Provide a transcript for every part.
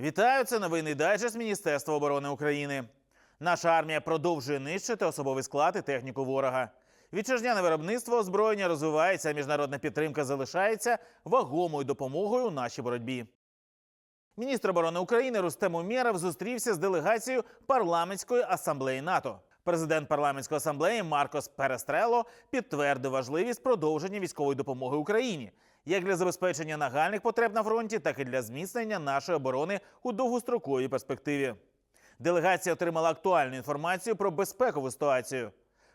Вітаю, це новинний дайджест Міністерства оборони України. Наша армія продовжує нищити особовий склад і техніку ворога. Вітчизняне виробництво озброєння розвивається, а міжнародна підтримка залишається вагомою допомогою у нашій боротьбі. Міністр оборони України Рустем Умєров зустрівся з делегацією парламентської асамблеї НАТО. Президент парламентської асамблеї Маркос Перестрело підтвердив важливість продовження військової допомоги Україні як для забезпечення нагальних потреб на фронті, так і для зміцнення нашої оборони у довгостроковій перспективі. Делегація отримала актуальну інформацію про безпекову ситуацію.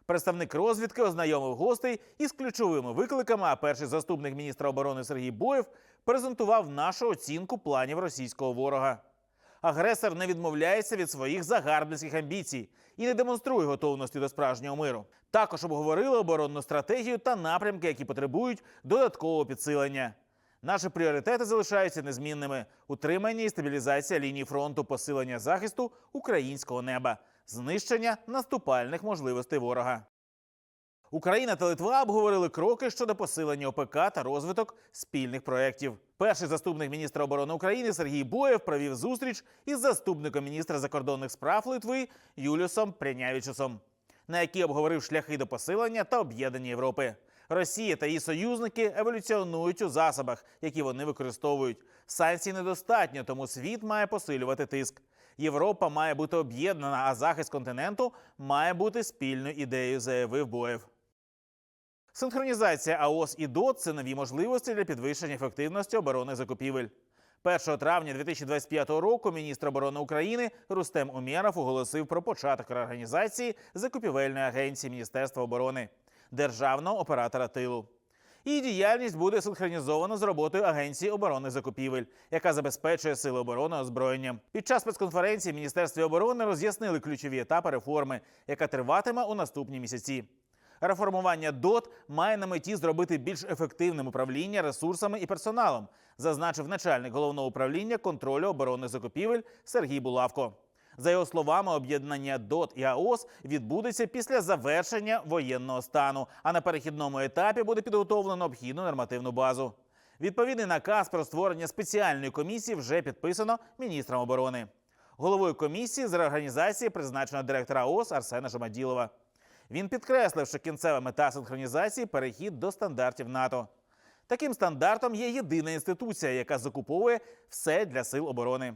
Представник розвідки ознайомив гостей із ключовими викликами. А перший заступник міністра оборони Сергій Боєв презентував нашу оцінку планів російського ворога. Агресор не відмовляється від своїх загарбницьких амбіцій і не демонструє готовності до справжнього миру. Також обговорили оборонну стратегію та напрямки, які потребують додаткового підсилення. Наші пріоритети залишаються незмінними: утримання і стабілізація лінії фронту, посилення захисту українського неба, знищення наступальних можливостей ворога. Україна та Литва обговорили кроки щодо посилення ОПК та розвиток спільних проєктів. Перший заступник міністра оборони України Сергій Боєв провів зустріч із заступником міністра закордонних справ Литви Юліусом Прянявічусом, на якій обговорив шляхи до посилення та об'єднання Європи. Росія та її союзники еволюціонують у засобах, які вони використовують. Санкцій недостатньо, тому світ має посилювати тиск. Європа має бути об'єднана, а захист континенту має бути спільною ідеєю, заявив Боєв. Синхронізація АОС і ДОТ це нові можливості для підвищення ефективності оборонних закупівель. 1 травня 2025 року міністр оборони України Рустем Умєров оголосив про початок реорганізації закупівельної агенції Міністерства оборони державного оператора тилу. Її діяльність буде синхронізована з роботою Агенції оборони закупівель, яка забезпечує сили оборони озброєнням. Під час спецконференції в Міністерстві оборони роз'яснили ключові етапи реформи, яка триватиме у наступні місяці. Реформування ДОТ має на меті зробити більш ефективним управління ресурсами і персоналом, зазначив начальник головного управління контролю оборонних закупівель Сергій Булавко. За його словами, об'єднання ДОТ і АОС відбудеться після завершення воєнного стану, а на перехідному етапі буде підготовлено необхідну нормативну базу. Відповідний наказ про створення спеціальної комісії вже підписано міністром оборони. Головою комісії з реорганізації призначено директора АОС Арсена Жамаділова. Він підкреслив, що кінцева мета синхронізації перехід до стандартів НАТО. Таким стандартом є єдина інституція, яка закуповує все для сил оборони.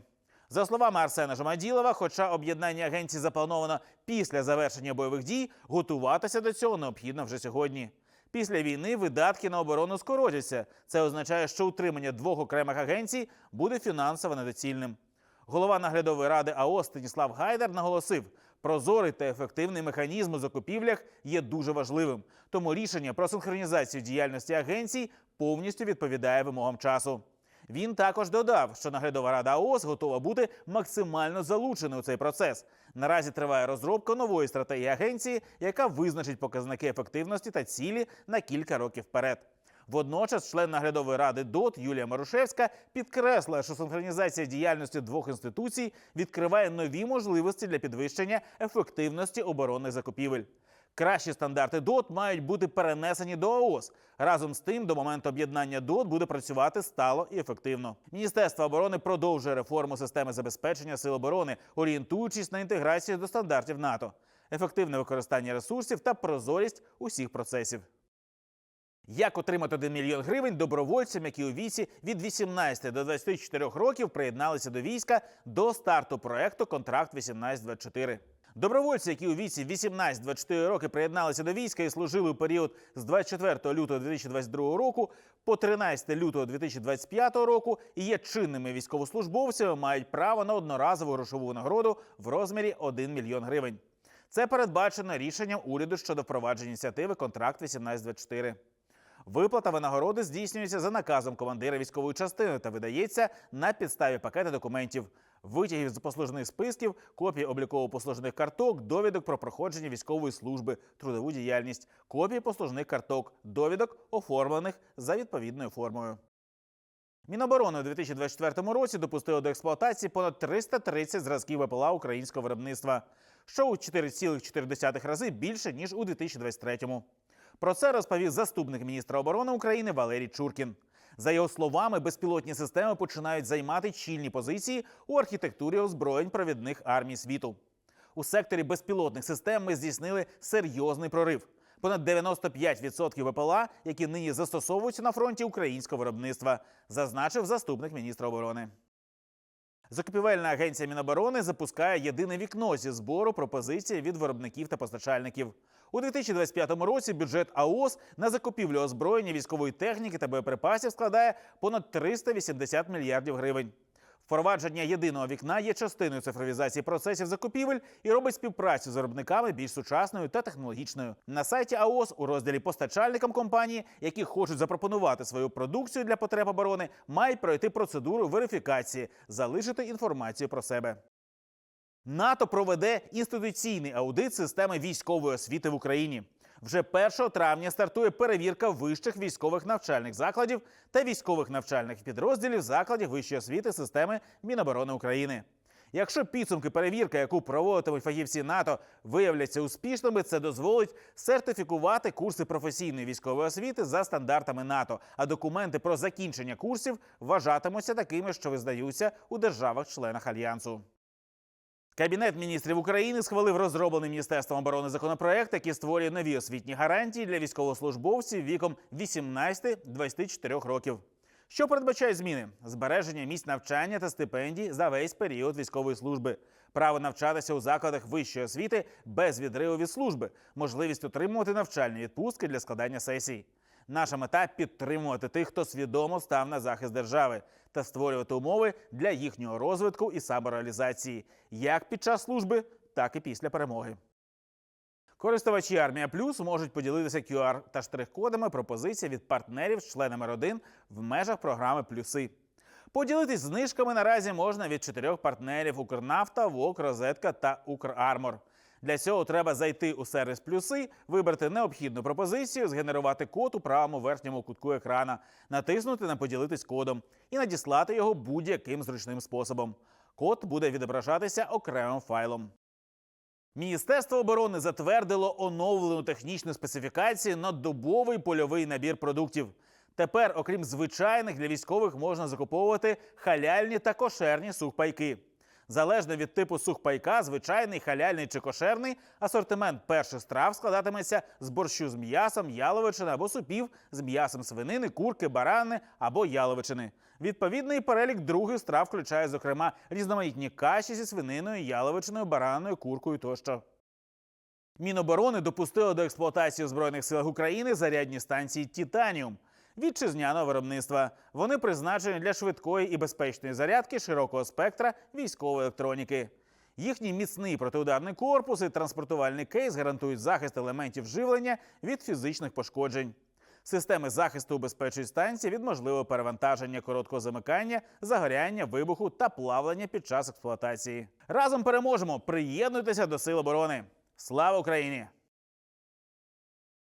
За словами Арсена Жамаділова, хоча об'єднання агенцій заплановано після завершення бойових дій, готуватися до цього необхідно вже сьогодні. Після війни видатки на оборону скоротяться. Це означає, що утримання двох окремих агенцій буде фінансово недоцільним. Голова наглядової ради АО Станіслав Гайдар наголосив, прозорий та ефективний механізм у закупівлях є дуже важливим. Тому рішення про синхронізацію діяльності агенцій повністю відповідає вимогам часу. Він також додав, що наглядова рада АОС готова бути максимально залученою у цей процес. Наразі триває розробка нової стратегії агенції, яка визначить показники ефективності та цілі на кілька років вперед. Водночас, член наглядової ради ДОТ Юлія Марушевська підкреслила, що синхронізація діяльності двох інституцій відкриває нові можливості для підвищення ефективності оборонних закупівель. Кращі стандарти ДОТ мають бути перенесені до АОС. Разом з тим, до моменту об'єднання ДОТ буде працювати стало і ефективно. Міністерство оборони продовжує реформу системи забезпечення сил оборони, орієнтуючись на інтеграцію до стандартів НАТО, ефективне використання ресурсів та прозорість усіх процесів. Як отримати 1 мільйон гривень добровольцям, які у віці від 18 до 24 років приєдналися до війська до старту проекту Контракт 1824 Добровольці, які у віці 18-24 роки приєдналися до війська і служили у період з 24 лютого 2022 року по 13 лютого 2025 року і є чинними військовослужбовцями, мають право на одноразову грошову нагороду в розмірі 1 мільйон гривень. Це передбачено рішенням уряду щодо впровадження ініціативи Контракт 1824 Виплата винагороди здійснюється за наказом командира військової частини та видається на підставі пакета документів, витягів з послужних списків, копії обліково-послужних карток, довідок про проходження військової служби, трудову діяльність, копії послужних карток, довідок, оформлених за відповідною формою. Міноборони у 2024 році допустило до експлуатації понад 330 зразків ВПЛА українського виробництва, що у 4,4 рази більше ніж у 2023. Про це розповів заступник міністра оборони України Валерій Чуркін. За його словами, безпілотні системи починають займати чільні позиції у архітектурі озброєнь провідних армій світу. У секторі безпілотних систем ми здійснили серйозний прорив. Понад 95% ВПЛА, які нині застосовуються на фронті українського виробництва, зазначив заступник міністра оборони. Закупівельна агенція Міноборони запускає єдине вікно зі збору пропозицій від виробників та постачальників. У 2025 році бюджет АОС на закупівлю озброєння військової техніки та боєприпасів складає понад 380 мільярдів гривень. Впровадження єдиного вікна є частиною цифровізації процесів закупівель і робить співпрацю з виробниками більш сучасною та технологічною. На сайті АОС у розділі постачальникам компанії, які хочуть запропонувати свою продукцію для потреб оборони, мають пройти процедуру верифікації, залишити інформацію про себе. НАТО проведе інституційний аудит системи військової освіти в Україні. Вже 1 травня стартує перевірка вищих військових навчальних закладів та військових навчальних підрозділів закладів вищої освіти системи Міноборони України. Якщо підсумки перевірки, яку проводитимуть фахівці НАТО, виявляться успішними, це дозволить сертифікувати курси професійної військової освіти за стандартами НАТО. А документи про закінчення курсів вважатимуться такими, що визнаються у державах-членах альянсу. Кабінет міністрів України схвалив розроблений міністерством оборони законопроект, який створює нові освітні гарантії для військовослужбовців віком 18-24 років. Що передбачають зміни? Збереження місць навчання та стипендій за весь період військової служби, право навчатися у закладах вищої освіти без відриву від служби, можливість отримувати навчальні відпустки для складання сесій. Наша мета підтримувати тих, хто свідомо став на захист держави та створювати умови для їхнього розвитку і самореалізації, як під час служби, так і після перемоги. Користувачі Армія Плюс можуть поділитися QR та штрих-кодами пропозицій від партнерів з членами родин в межах програми Плюси. Поділитись знижками наразі можна від чотирьох партнерів Укрнафта, ВОК, Розетка та Укрармор. Для цього треба зайти у сервіс Плюси, вибрати необхідну пропозицію, згенерувати код у правому верхньому кутку екрана, натиснути на поділитись кодом і надіслати його будь-яким зручним способом. Код буде відображатися окремим файлом. Міністерство оборони затвердило оновлену технічну специфікацію на добовий польовий набір продуктів. Тепер, окрім звичайних для військових, можна закуповувати халяльні та кошерні сухпайки. Залежно від типу сухпайка, звичайний, халяльний чи кошерний, асортимент перших страв складатиметься з борщу з м'ясом, яловичини або супів з м'ясом свинини, курки, барани або яловичини. Відповідний перелік других страв включає, зокрема, різноманітні каші зі свининою, яловичиною, бараною, куркою тощо. Міноборони допустило до експлуатації у Збройних силах України зарядні станції Титаніум вітчизняного виробництва. Вони призначені для швидкої і безпечної зарядки широкого спектра військової електроніки. Їхній міцний протиударний корпус і транспортувальний кейс гарантують захист елементів живлення від фізичних пошкоджень. Системи захисту убезпечують станції від можливого перевантаження короткого замикання, загоряння, вибуху та плавлення під час експлуатації. Разом переможемо! Приєднуйтеся до Сил оборони! Слава Україні!